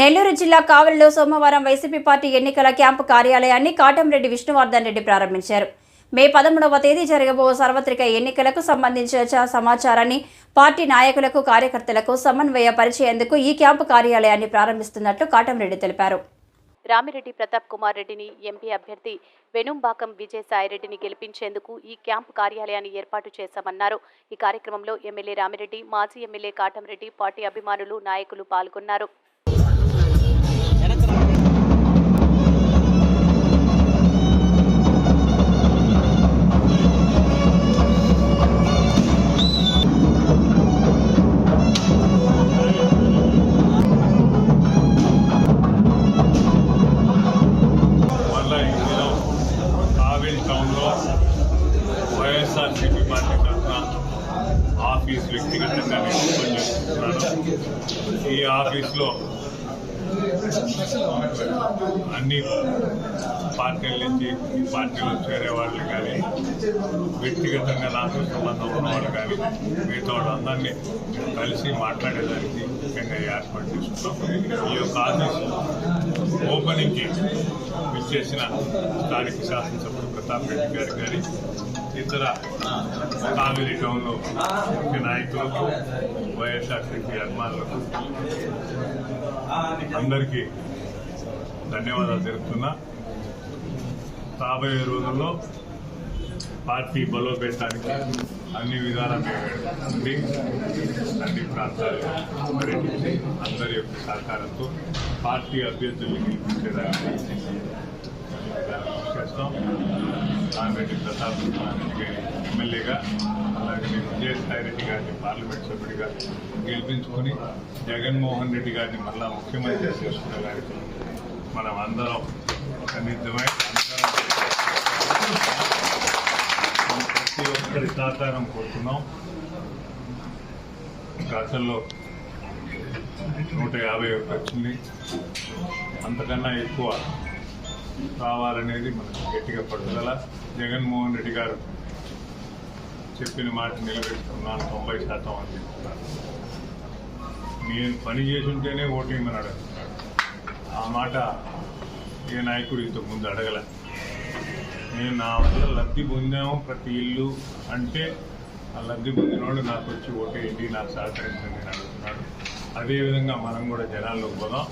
నెల్లూరు జిల్లా కావలిలో సోమవారం వైసీపీ పార్టీ ఎన్నికల క్యాంపు కార్యాలయాన్ని కాటంరెడ్డి విష్ణువర్ధన్ రెడ్డి ప్రారంభించారు. మే పదమూడవ తేదీ జరగబో సార్వత్రిక ఎన్నికలకు సంబంధించిన సమాచారాన్ని పార్టీ నాయకులకు కార్యకర్తలకు సమన్వయ పరిచేందుకు ఈ క్యాంపు కార్యాలయాన్ని ప్రారంభిస్తున్నట్లు కాటంరెడ్డి తెలిపారు. రామిరెడ్డి ప్రతాప్ కుమార్ రెడ్డిని ఎంపీ అభ్యర్థి వెనుంబాకం విజయసాయిరెడ్డిని గెలిపించేందుకు ఈ క్యాంపు కార్యాలయాన్ని ఏర్పాటు చేశామన్నారు. ఈ కార్యక్రమంలో ఎమ్మెల్యే రామిరెడ్డి మాజీ ఎమ్మెల్యే కాటంరెడ్డి పార్టీ అభిమానులు నాయకులు పాల్గొన్నారు. వైఎస్ఆర్సీపీ పార్టీ తరఫున ఆఫీస్ వ్యక్తిగతంగా నేను ఓపెన్ చేస్తున్నాను ఈ ఆఫీస్లో అన్ని పార్టీల నుంచి ఈ పార్టీలో చేరే వాళ్ళు కానీ వ్యక్తిగతంగా నాకు సంబంధం ఉన్నవాళ్ళు కానీ మిగతా వాళ్ళందరినీ కలిసి మాట్లాడేదానికి ముఖ్యంగా ఏర్పాటు చేసుకున్నాం ఈ యొక్క ఆఫీస్ ఓపెనింగ్కి విచ్చేసిన స్థానిక శాసనసభ్యుడు ప్రతాప్ రెడ్డి గారు కానీ ఇతర కావేరి టౌన్లో ముఖ్య నాయకులకు వైఎస్ఆర్సీపీ అభిమానులకు అందరికీ ధన్యవాదాలు తెలుపుతున్నా. రాబోయే రోజుల్లో పార్టీ బలోపేతానికి అన్ని విధానాలు ఉండి అన్ని ప్రాంతాలు పర్యటించి అందరి యొక్క సహకారంతో పార్టీ అభ్యర్థుల్ని గెలిపించేదానికి చేస్తాం. రామిరెడ్డి ప్రతాప్ రెడ్డి ఎమ్మెల్యేగా అలాగే విజయసాయి రెడ్డి గారిని పార్లమెంట్ సభ్యుడిగా గెలిపించుకొని జగన్మోహన్ రెడ్డి గారిని మళ్ళా ముఖ్యమంత్రి చేసుకునే దానికి మనం అందరం సన్నిద్ధమై ప్రతి ఒక్కరి సహకారం కోరుతున్నాం. గతంలో నూట యాభై ఒకటి వచ్చింది. అంతకన్నా ఎక్కువ కావాలనేది మనకు గట్టిగా పట్టుదల. జగన్మోహన్ రెడ్డి గారు చెప్పిన మాట నిలబెట్టుకున్నాను తొంభై శాతం అని చెప్తున్నారు. నేను పని చేసి ఉంటేనే ఓటేయమని అడుగుతున్నాడు. ఆ మాట ఏ నాయకుడు ఇంతకు ముందు అడగల. నేను నా వల్ల లబ్ధి పొందాము ప్రతి ఇల్లు అంటే ఆ లబ్ధి పొందినోడు నాకు వచ్చి ఓటేయండి నాకు సహకరించండి అని అడుగుతున్నాడు. అదేవిధంగా మనం కూడా జనాల్లో పోదాం.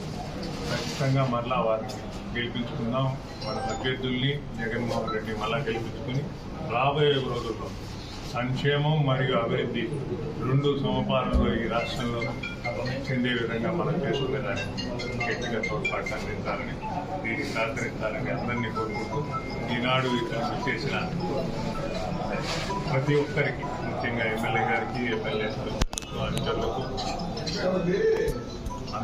ఖచ్చితంగా మరలా వారిని గెలిపించుకుందాం. మన అభ్యర్థుల్ని జగన్మోహన్ రెడ్డి మళ్ళా గెలిపించుకుని రాబోయే రోజుల్లో సంక్షేమం మరియు అభివృద్ధి రెండు సమపాలనలో ఈ రాష్ట్రంలో చెందే విధంగా మనం చేసుకునేదాన్ని గట్టిగా తోడ్పాటు అందించాలని దీనికి సహకరించాలని అందరినీ కోరుకుంటూ ఈనాడు ఇక్కడ చేసిన ప్రతి ఒక్కరికి ముఖ్యంగా ఎమ్మెల్యే గారికి ఎమ్మెల్యే అనుచరులకు